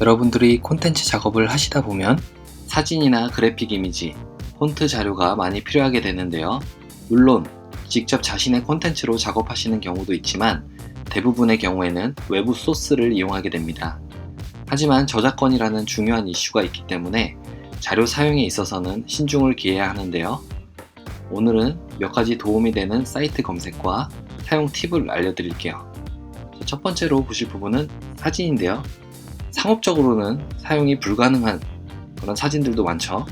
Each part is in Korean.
여러분들이 콘텐츠 작업을 하시다 보면 사진이나 그래픽 이미지, 폰트 자료가 많이 필요하게 되는데요. 물론 직접 자신의 콘텐츠로 작업하시는 경우도 있지만 대부분의 경우에는 외부 소스를 이용하게 됩니다. 하지만 저작권이라는 중요한 이슈가 있기 때문에 자료 사용에 있어서는 신중을 기해야 하는데요. 오늘은 몇 가지 도움이 되는 사이트 검색과 사용 팁을 알려드릴게요. 첫 번째로 보실 부분은 사진인데요. 상업적으로는 사용이 불가능한 그런 사진들도 많죠.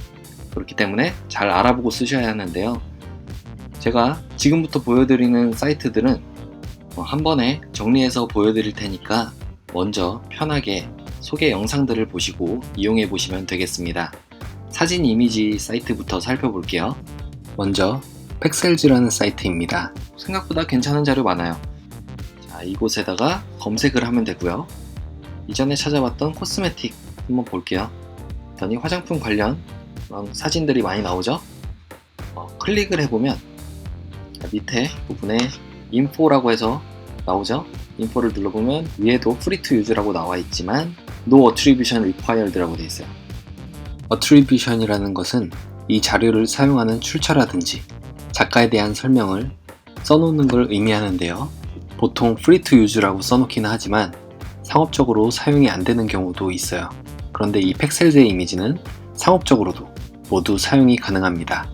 그렇기 때문에 잘 알아보고 쓰셔야 하는데요. 제가 지금부터 보여드리는 사이트들은 한 번에 정리해서 보여드릴 테니까 먼저 편하게 소개 영상들을 보시고 이용해 보시면 되겠습니다. 사진 이미지 사이트부터 살펴볼게요. 먼저 팩셀즈라는 사이트입니다. 생각보다 괜찮은 자료 많아요. 자, 이곳에다가 검색을 하면 되고요. 이전에 찾아봤던 코스메틱 한번 볼게요. 그랬더니 화장품 관련 사진들이 많이 나오죠? 어, 클릭을 해보면 밑에 부분에 인포라고 해서 나오죠? 인포를 눌러보면 위에도 to use라고 나와 있지만 no attribution required라고 되어 있어요. attribution이라는 것은 이 자료를 사용하는 출처라든지 작가에 대한 설명을 써놓는 걸 의미하는데요. 보통 to use라고 써놓기는 하지만 상업적으로 사용이 안 되는 경우도 있어요. 그런데 이 팩셀즈의 이미지는 상업적으로도 모두 사용이 가능합니다.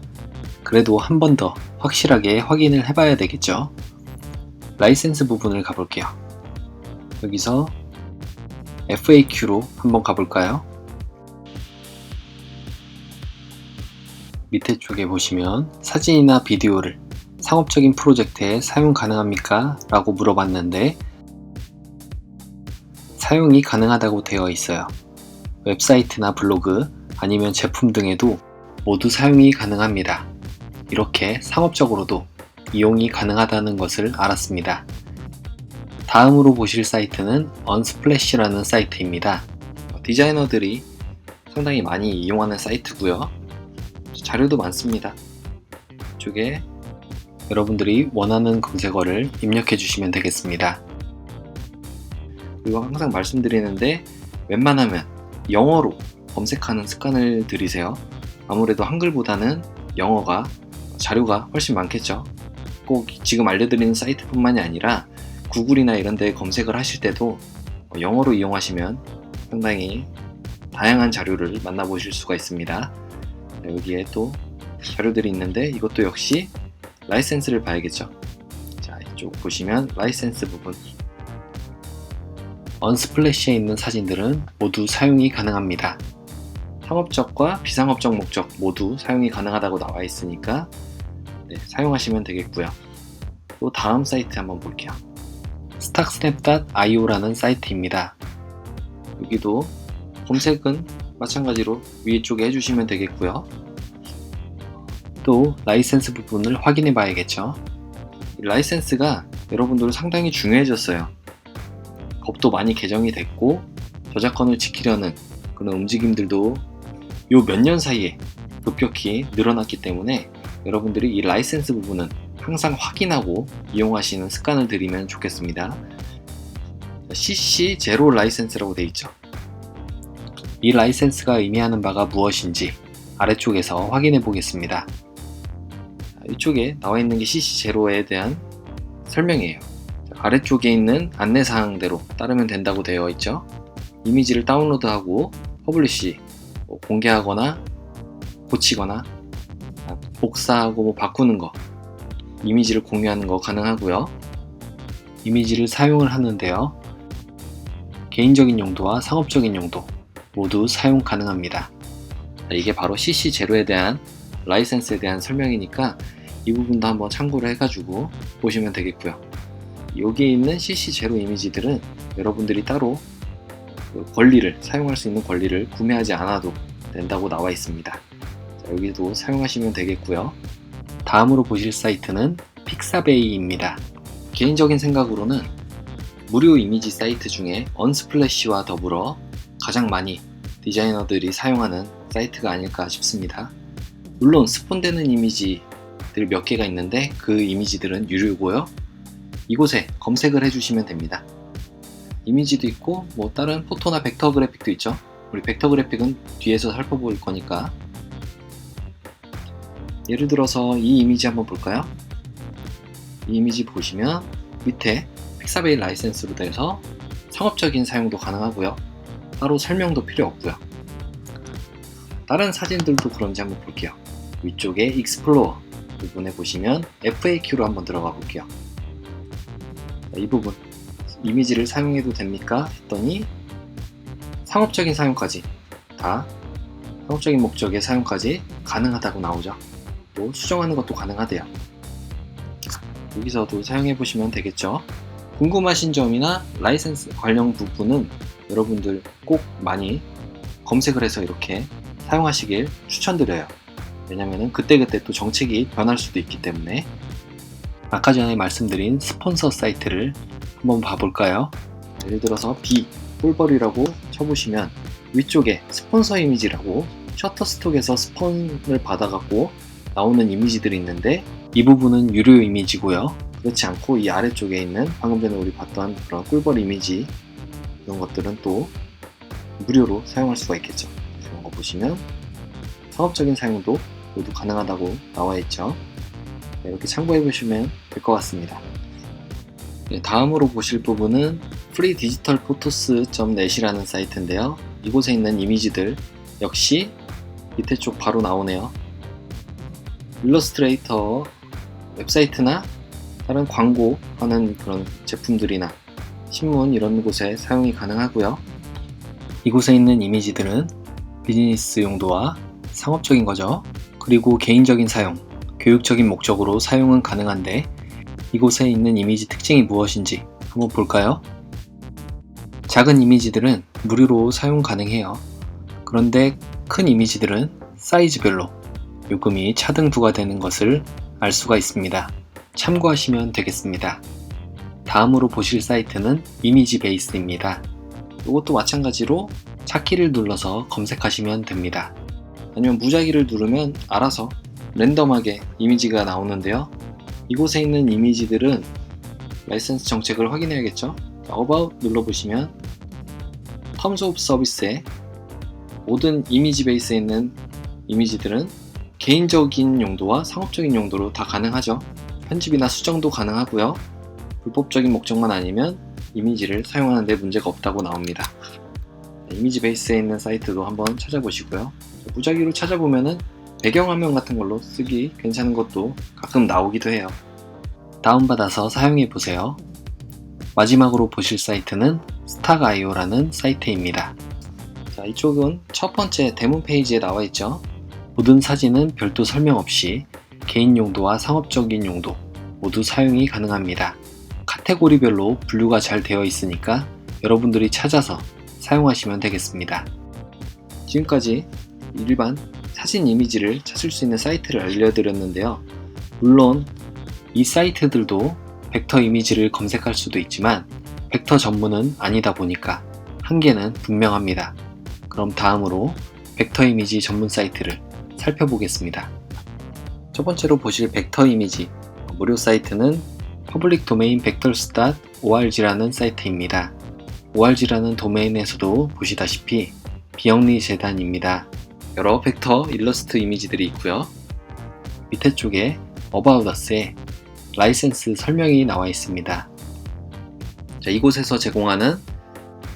그래도 한 번 더 확실하게 확인을 해봐야 되겠죠. 라이센스 부분을 가볼게요. 여기서 FAQ로 한번 가볼까요? 밑에 쪽에 보시면 사진이나 비디오를 상업적인 프로젝트에 사용 가능합니까? 라고 물어봤는데 사용이 가능하다고 되어 있어요. 웹사이트나 블로그 아니면 제품 등에도 모두 사용이 가능합니다. 이렇게 상업적으로도 이용이 가능하다는 것을 알았습니다. 다음으로 보실 사이트는 언스플래시라는 사이트입니다. 디자이너들이 상당히 많이 이용하는 사이트고요. 자료도 많습니다. 이쪽에 여러분들이 원하는 검색어를 입력해 주시면 되겠습니다. 그리고 항상 말씀드리는데 웬만하면 영어로 검색하는 습관을 들이세요. 아무래도 한글보다는 영어가 자료가 훨씬 많겠죠. 꼭 지금 알려드리는 사이트뿐만이 아니라 구글이나 이런 데 검색을 하실 때도 영어로 이용하시면 상당히 다양한 자료를 만나보실 수가 있습니다. 여기에 또 자료들이 있는데 이것도 역시 라이센스를 봐야겠죠. 자, 이쪽 보시면 라이센스 부분. 언스플래시에 있는 사진들은 모두 사용이 가능합니다. 상업적과 비상업적 목적 모두 사용이 가능하다고 나와 있으니까 네, 사용하시면 되겠고요. 또 다음 사이트 한번 볼게요. starksnap.io라는 사이트입니다. 여기도 검색은 마찬가지로 위에 쪽에 해주시면 되겠고요. 또 라이센스 부분을 확인해 봐야겠죠. 라이센스가 여러분들 상당히 중요해졌어요. 법도 많이 개정이 됐고 저작권을 지키려는 그런 움직임들도 요 몇 년 사이에 급격히 늘어났기 때문에 여러분들이 이 라이센스 부분은 항상 확인하고 이용하시는 습관을 들이면 좋겠습니다. CC 제로 라이센스라고 되어 있죠. 이 라이센스가 의미하는 바가 무엇인지 아래쪽에서 확인해 보겠습니다. 이쪽에 나와 있는 게 CC 제로에 대한 설명이에요. 아래쪽에 있는 안내사항대로 따르면 된다고 되어 있죠. 이미지를 다운로드하고 퍼블리시 뭐 공개하거나 고치거나 복사하고 뭐 바꾸는 거 이미지를 공유하는 거 가능하고요. 이미지를 사용을 하는데요. 개인적인 용도와 상업적인 용도 모두 사용 가능합니다. 이게 바로 CC0에 대한 라이센스에 대한 설명이니까 이 부분도 한번 참고를 해가지고 보시면 되겠고요. 여기에 있는 CC0 이미지들은 여러분들이 따로 그 권리를 사용할 수 있는 권리를 구매하지 않아도 된다고 나와 있습니다. 자, 여기도 사용하시면 되겠고요. 다음으로 보실 사이트는 픽사베이입니다. 개인적인 생각으로는 무료 이미지 사이트 중에 언스플래시와 더불어 가장 많이 디자이너들이 사용하는 사이트가 아닐까 싶습니다. 물론 스폰되는 이미지들 몇 개가 있는데 그 이미지들은 유료고요. 이곳에 검색을 해주시면 됩니다. 이미지도 있고 뭐 다른 포토나 벡터 그래픽도 있죠. 우리 벡터 그래픽은 뒤에서 살펴볼 거니까 예를 들어서 이 이미지 한번 볼까요? 이 이미지 보시면 밑에 픽사베일 라이센스로 돼서 상업적인 사용도 가능하고요. 따로 설명도 필요 없고요. 다른 사진들도 그런지 한번 볼게요. 위쪽에 익스플로어 부분에 보시면 FAQ로 한번 들어가 볼게요. 이 부분 이미지를 사용해도 됩니까? 했더니 상업적인 사용까지 다 상업적인 목적의 사용까지 가능하다고 나오죠. 또 수정하는 것도 가능하대요. 여기서도 사용해 보시면 되겠죠. 궁금하신 점이나 라이센스 관련 부분은 여러분들 꼭 많이 검색을 해서 이렇게 사용하시길 추천드려요. 왜냐면은 그때그때 또 정책이 변할 수도 있기 때문에 아까 전에 말씀드린 스폰서 사이트를 한번 봐볼까요? 예를 들어서 B 폴벌이라고 쳐보시면 위쪽에 스폰서 이미지라고 셔터스톡에서 스폰을 받아갖고 나오는 이미지들이 있는데 이 부분은 유료 이미지고요. 그렇지 않고 이 아래쪽에 있는 방금 전에 우리 봤던 그런 꿀벌 이미지 이런 것들은 또 무료로 사용할 수가 있겠죠. 이런 거 보시면 상업적인 사용도 모두 가능하다고 나와 있죠. 네, 이렇게 참고해 보시면 될 것 같습니다. 네, 다음으로 보실 부분은 freedigitalphotos.net이라는 사이트인데요. 이곳에 있는 이미지들 역시 밑에 쪽 바로 나오네요. 일러스트레이터 웹사이트나 다른 광고하는 그런 제품들이나 신문 이런 곳에 사용이 가능하고요. 이곳에 있는 이미지들은 비즈니스 용도와 상업적인 거죠. 그리고 개인적인 사용, 교육적인 목적으로 사용은 가능한데 이곳에 있는 이미지 특징이 무엇인지 한번 볼까요? 작은 이미지들은 무료로 사용 가능해요. 그런데 큰 이미지들은 사이즈별로 요금이 차등 부과되는 것을 알 수가 있습니다. 참고하시면 되겠습니다. 다음으로 보실 사이트는 이미지 베이스입니다. 이것도 마찬가지로 찾기를 눌러서 검색하시면 됩니다. 아니면 무작위를 누르면 알아서 랜덤하게 이미지가 나오는데요. 이곳에 있는 이미지들은 라이센스 정책을 확인해야겠죠. About 눌러보시면 Terms of Service에 모든 이미지 베이스에 있는 이미지들은 개인적인 용도와 상업적인 용도로 다 가능하죠. 편집이나 수정도 가능하고요. 불법적인 목적만 아니면 이미지를 사용하는데 문제가 없다고 나옵니다. 이미지 베이스에 있는 사이트도 한번 찾아보시고요. 무작위로 찾아보면은 배경화면 같은 걸로 쓰기 괜찮은 것도 가끔 나오기도 해요. 다운받아서 사용해 보세요. 마지막으로 보실 사이트는 스탁.io라는 사이트입니다. 자, 이쪽은 첫 번째 대문 페이지에 나와 있죠. 모든 사진은 별도 설명 없이 개인 용도와 상업적인 용도 모두 사용이 가능합니다. 카테고리별로 분류가 잘 되어 있으니까 여러분들이 찾아서 사용하시면 되겠습니다. 지금까지 일반 사진 이미지를 찾을 수 있는 사이트를 알려드렸는데요. 물론 이 사이트들도 벡터 이미지를 검색할 수도 있지만 벡터 전문은 아니다 보니까 한계는 분명합니다. 그럼 다음으로 벡터 이미지 전문 사이트를 살펴보겠습니다. 첫 번째로 보실 벡터 이미지 무료 사이트는 Public Domain Vectors.org라는 사이트입니다. org라는 도메인에서도 보시다시피 비영리 재단입니다. 여러 벡터 일러스트 이미지들이 있고요. 밑에 쪽에 About Us의 라이센스 설명이 나와 있습니다. 자, 이곳에서 제공하는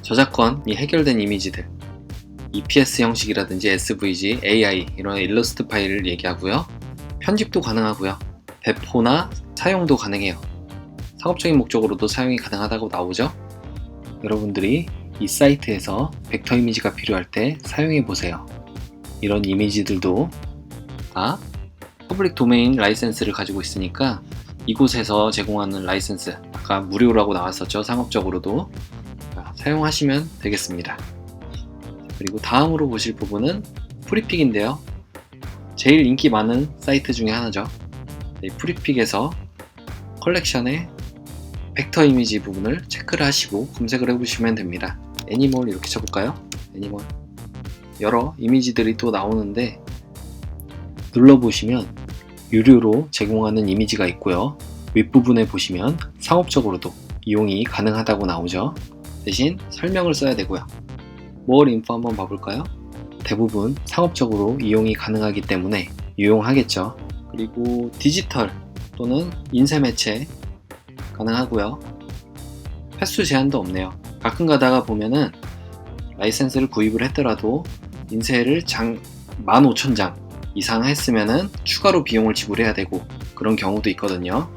저작권이 해결된 이미지들 EPS 형식이라든지 SVG, AI 이런 일러스트 파일을 얘기하고요. 편집도 가능하고요. 배포나 사용도 가능해요. 상업적인 목적으로도 사용이 가능하다고 나오죠. 여러분들이 이 사이트에서 벡터 이미지가 필요할 때 사용해 보세요. 이런 이미지들도 다 퍼블릭 도메인 라이센스를 가지고 있으니까 이곳에서 제공하는 라이센스 아까 무료라고 나왔었죠 상업적으로도. 사용하시면 되겠습니다. 그리고 다음으로 보실 부분은 프리픽인데요. 제일 인기 많은 사이트 중에 하나죠. 네, 프리픽에서 컬렉션의 벡터 이미지 부분을 체크를 하시고 검색을 해보시면 됩니다. 애니멀 이렇게 쳐볼까요? 애니멀 여러 이미지들이 또 나오는데 눌러보시면 유료로 제공하는 이미지가 있고요. 윗부분에 보시면 상업적으로도 이용이 가능하다고 나오죠. 대신 설명을 써야 되고요. more info 한번 봐볼까요? 대부분 상업적으로 이용이 가능하기 때문에 유용하겠죠. 그리고 디지털 또는 인쇄 매체 가능하고요. 횟수 제한도 없네요. 가끔 가다가 보면은 라이센스를 구입을 했더라도 인쇄를 장 15,000장 이상 했으면은 추가로 비용을 지불해야 되고 그런 경우도 있거든요.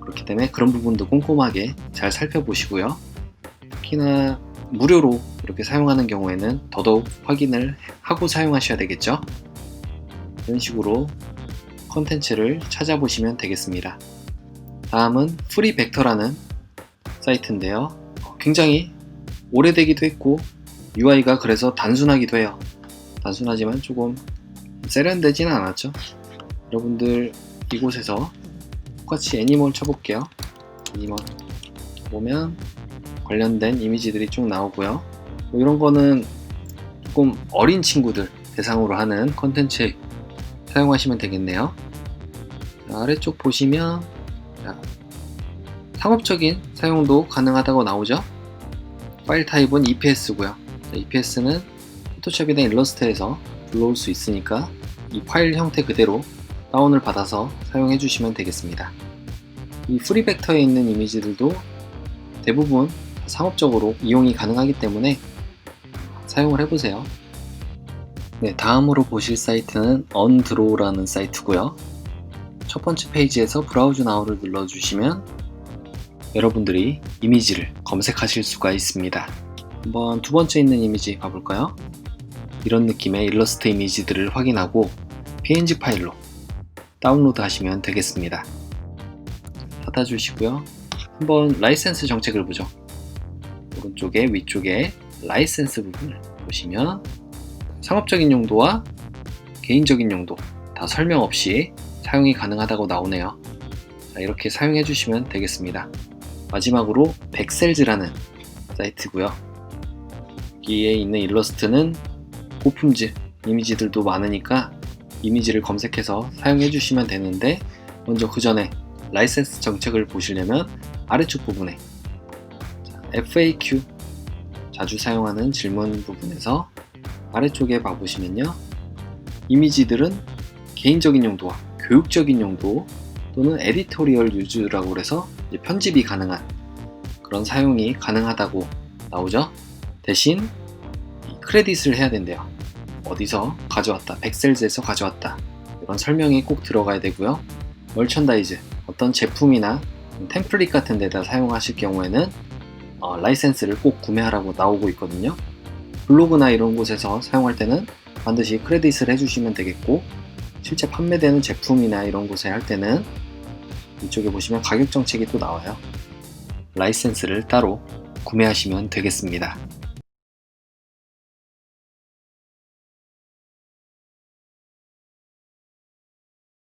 그렇기 때문에 그런 부분도 꼼꼼하게 잘 살펴보시고요. 특히나 무료로 이렇게 사용하는 경우에는 더더욱 확인을 하고 사용하셔야 되겠죠. 이런 식으로 컨텐츠를 찾아보시면 되겠습니다. 다음은 프리벡터라는 사이트인데요. 어, 굉장히 오래되기도 했고 UI가 그래서 단순하기도 해요. 단순하지만 조금 세련되지는 않았죠. 여러분들 이곳에서 똑같이 애니멀 쳐볼게요. 애니멀 보면 관련된 이미지들이 쭉 나오고요. 뭐 이런 거는 조금 어린 친구들 대상으로 하는 컨텐츠 사용하시면 되겠네요. 자, 아래쪽 보시면 자, 상업적인 사용도 가능하다고 나오죠. 파일 타입은 EPS고요. EPS는 포토샵이나 일러스트에서 불러올 수 있으니까 이 파일 형태 그대로 다운을 받아서 사용해 주시면 되겠습니다. 이 프리 벡터에 있는 이미지들도 대부분 상업적으로 이용이 가능하기 때문에 사용을 해보세요. 네, 다음으로 보실 사이트는 언드로우라는 사이트고요. 첫 번째 페이지에서 브라우즈 나우를 눌러주시면 여러분들이 이미지를 검색하실 수가 있습니다. 한번 두 번째 있는 이미지 봐볼까요? 이런 느낌의 일러스트 이미지들을 확인하고 PNG 파일로 다운로드 하시면 되겠습니다. 닫아주시고요. 한번 라이센스 정책을 보죠. 오른쪽에 위쪽에 라이센스 부분을 보시면 상업적인 용도와 개인적인 용도 다 설명 없이 사용이 가능하다고 나오네요. 자, 이렇게 사용해 주시면 되겠습니다. 마지막으로 백셀즈라는 사이트고요. 여기에 있는 일러스트는 고품질 이미지들도 많으니까 이미지를 검색해서 사용해 주시면 되는데 먼저 그 전에 라이센스 정책을 보시려면 아래쪽 부분에 FAQ 자주 사용하는 질문 부분에서 아래쪽에 봐보시면요. 이미지들은 개인적인 용도와 교육적인 용도 또는 에디토리얼 유즈라고 해서 편집이 가능한 그런 사용이 가능하다고 나오죠. 대신 크레딧을 해야 된대요 어디서 가져왔다 백셀즈에서 가져왔다 이런 설명이 꼭 들어가야 되고요 멀천다이즈 어떤 제품이나 템플릿 같은 데다 사용하실 경우에는 어, 라이센스를 꼭 구매하라고 나오고 있거든요. 블로그나 이런 곳에서 사용할 때는 반드시 크레딧을 해주시면 되겠고 실제 판매되는 제품이나 이런 곳에 할 때는 이쪽에 보시면 가격 정책이 또 나와요. 라이센스를 따로 구매하시면 되겠습니다.